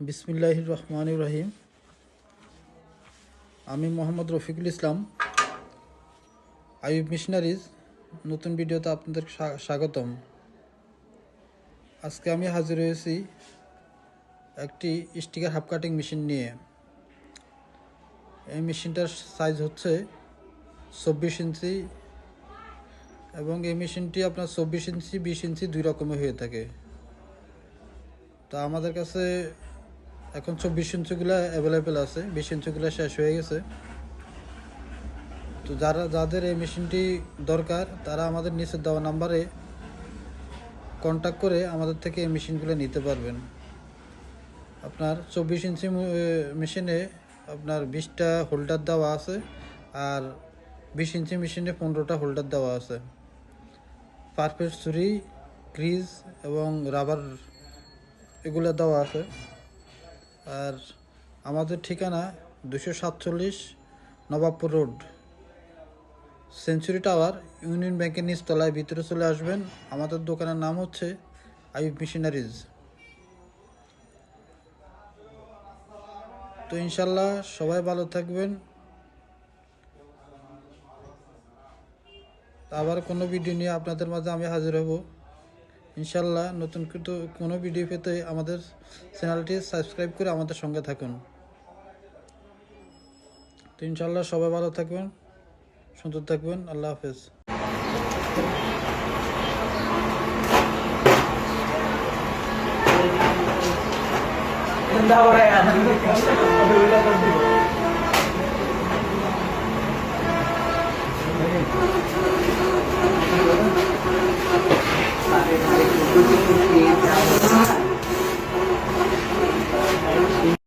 বিসমিল্লাহ রহমান রহিম। আমি মোহাম্মদ রফিকুল ইসলাম। আইব মিশনারিজ, নতুন ভিডিওতে আপনাদের স্বা- স্বাগতম। আজকে আমি হাজির হয়েছি একটি স্টিকার হাফ কাটিং মেশিন নিয়ে। এই মেশিনটার সাইজ হচ্ছে চব্বিশ ইঞ্চি এবং এই মেশিনটি আপনার চব্বিশ ইঞ্চি, বিশ ইঞ্চি দুই রকমের হয়ে থাকে। তা আমাদের কাছে এখন চব্বিশ ইঞ্চিগুলো অ্যাভেলেবেল আছে, বিশ ইঞ্চিগুলো শেষ হয়ে গেছে। তো যারা, যাদের এই মেশিনটি দরকার, তারা আমাদের নিচে দেওয়া নাম্বারে কন্ট্যাক্ট করে আমাদের থেকে এই মেশিনগুলো নিতে পারবেন। আপনার চব্বিশ ইঞ্চি মেশিনে আপনার বিশটা হোল্ডার দেওয়া আছে আর বিশ ইঞ্চি মেশিনে পনেরোটা হোল্ডার দেওয়া আছে। পারফেক্ট ছুরি ক্রিজ এবং রাবার এগুলো দেওয়া আছে। আর আমাদের ঠিকানা দুশো সাতচল্লিশ Nawabpur road. Century tower, union ব্যাংকের নিচতলায় ভিতরে চলে আসবেন। আমাদের দোকানের নাম হচ্ছে আইব মিশনারিজ। তো ইনশাল্লাহ সবাই ভালো থাকবেন। আবার কোনো ভিডিও নিয়ে আপনাদের মাঝে আমি হাজির হব। ইনশাল্লাহ নতুন কিন্তু কোনো ভিডিও পেতে আমাদের চ্যানেলটি সাবস্ক্রাইব করে আমাদের সঙ্গে থাকুন তো ইনশাল্লাহ সবাই ভালো থাকবেন সুন্দর থাকবেন আল্লাহ হাফেজ എന്താ പറയാ do que